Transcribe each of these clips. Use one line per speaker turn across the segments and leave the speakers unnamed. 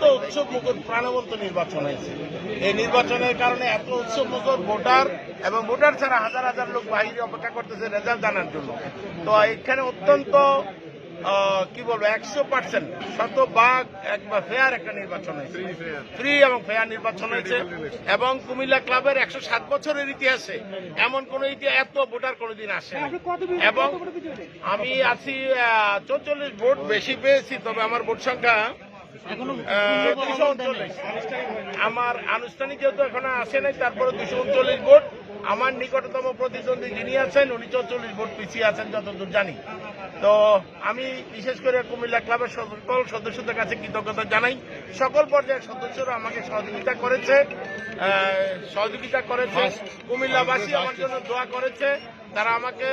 অত্যন্ত উৎসব মুখর প্রাণবন্ত নির্বাচন হয়েছে। এই নির্বাচনের কারণে এত উৎসব মুখর ভোটার এবং ভোটার ছাড়া হাজার হাজার লোক বাইরে অপেক্ষা করতেছে রেজাল্ট জানার জন্য। তো এখানে অত্যন্ত কি বলব একশো পার্সেন্ট শত বাঘ একবার ফেয়ার একটা নির্বাচন হয়েছে। ফ্রি এবং ফেয়ার নির্বাচন হয়েছে এবং কুমিল্লা ক্লাবের একশো সাত বছরের ইতিহাসে এমন কোন ইতিহাস এত ভোটার কোনোদিন আসে এবং? আমি আছি চৌচল্লিশ ভোট বেশি পেয়েছি তবে আমার ভোট সংখ্যা আমার আনুষ্ঠানিক যেহেতু এখনও আসে নাই, তারপরে দুশো উনচল্লিশ ভোট। আমার নিকটতম প্রতিদ্বন্দ্বী যিনি আছেন, উনি চৌচল্লিশ ভোট পিছিয়ে আছেন, যতদূর জানি। তো আমি বিশেষ করে কুমিল্লা ক্লাবের সকল সদস্যদের কাছে কৃতজ্ঞতা জানাই। সকল পর্যায়ের সদস্যরা আমাকে সহযোগিতা করেছে। সহযোগিতা করেছে। কুমিল্লাবাসী আমার জন্য দোয়া করেছে। তারা আমাকে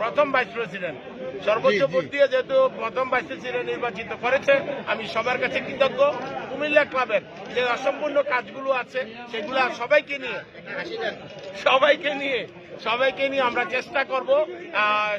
প্রথম ভাইস প্রেসিডেন্ট সর্বোচ্চ ভোট দিয়ে যেহেতু প্রথম ভাইস প্রেসিডেন্ট নির্বাচিত করেছে আমি সবার কাছে কৃতজ্ঞ। কুমিল্লা ক্লাবের যে অসম্পূর্ণ কাজগুলো আছে, সেগুলো সবাইকে নিয়ে সবাইকে নিয়ে সবাইকে নিয়ে আমরা চেষ্টা করব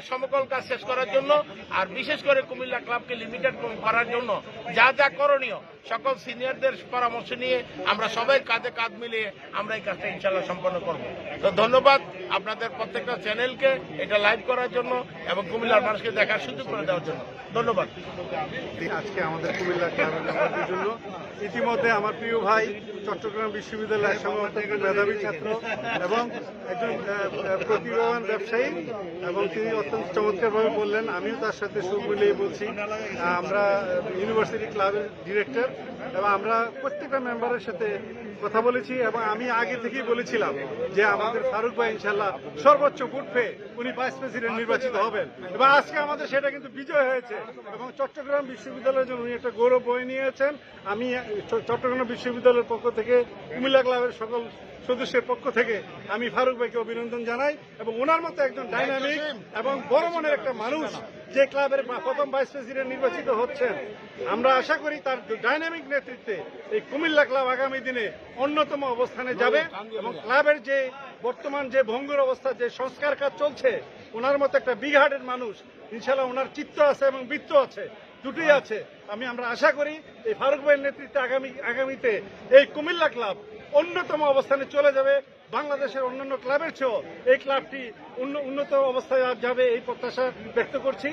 সমকল কাজ শেষ করার জন্য, আর বিশেষ করে কুমিল্লা ক্লাবকে লিমিটেড করার জন্য। যা যা করণীয়, সকল সিনিয়রদের পরামর্শ নিয়ে আমরা সবাই কাঁধে কাঁধ মিলিয়ে আমরা এই কাজটা ইনশাল্লাহ সম্পন্ন করব। তো ধন্যবাদ আপনাদের প্রত্যেকটা চ্যানেলকে এটা লাইভ করার জন্য এবং কুমিল্লার মানুষকে দেখার সুযোগ করে দেওয়ার জন্য। ধন্যবাদ।
আজকে আমাদের কুমিল্লা ক্লাবের জন্য ইতিমধ্যে আমার প্রিয় ভাই চট্টগ্রাম বিশ্ববিদ্যালয়ের সমর্থক মেধাবী ছাত্র এবং একজন প্রতিভাবান ব্যবসায়ী এবং তিনি অত্যন্ত চমৎকারভাবে বললেন, আমিও তার সাথে সুখ মিলিয়ে বলছি আমরা ইউনিভার্সিটি ক্লাবের ডিরেক্টর এবং আমরা প্রত্যেকটা মেম্বারের সাথে কথা বলেছি এবং আমি আগে থেকেই বলেছিলাম যে আমাদের ফারুক ভাই ইনশাল্লাহ সর্বোচ্চ ভোট পেয়ে উনি ভাইস প্রেসিডেন্ট নির্বাচিত হবেন। এবং আজকে আমাদের সেটা কিন্তু বিজয় হয়েছে এবং চট্টগ্রাম বিশ্ববিদ্যালয়ের জন্য উনি একটা গৌরব বয়ে নিয়েছেন। আমি চট্টগ্রাম বিশ্ববিদ্যালয়ের পক্ষ থেকে কুমিল্লা ক্লাবের সকল সদস্যের পক্ষ থেকে আমি ফারুক ভাইকে অভিনন্দন জানাই এবং ওনার মতো একজন ডাইনামিক এবং বড় মনের একটা মানুষ যে ক্লাবের প্রথম ভাইস প্রেসিডেন্ট নির্বাচিত হচ্ছেন। আমরা আশা করি তার ডাইনামিক নেতৃত্বে এই কুমিল্লা ক্লাব আগামী দিনে অন্যতম অবস্থানে যাবে এবং ক্লাবের যে বর্তমান যে ভঙ্গুর অবস্থা, যে সংস্কার কাজ চলছে, ওনার মতো একটা বিগ হার্টের মানুষ ইনশাল্লাহ ওনার চিত্ত আছে এবং বৃত্ত আছে। দুটোই আছে। আমি আমরা আশা করি এই ফারুক ভাইয়ের নেতৃত্বে আগামী, আগামীতে এই কুমিল্লা ক্লাব অন্যতম অবস্থানে চলে যাবে। বাংলাদেশের অন্যান্য ক্লাবের চেয়েও এই ক্লাবটি উন্ন- উন্নত অবস্থায় যাবে এই প্রত্যাশা ব্যক্ত করছি।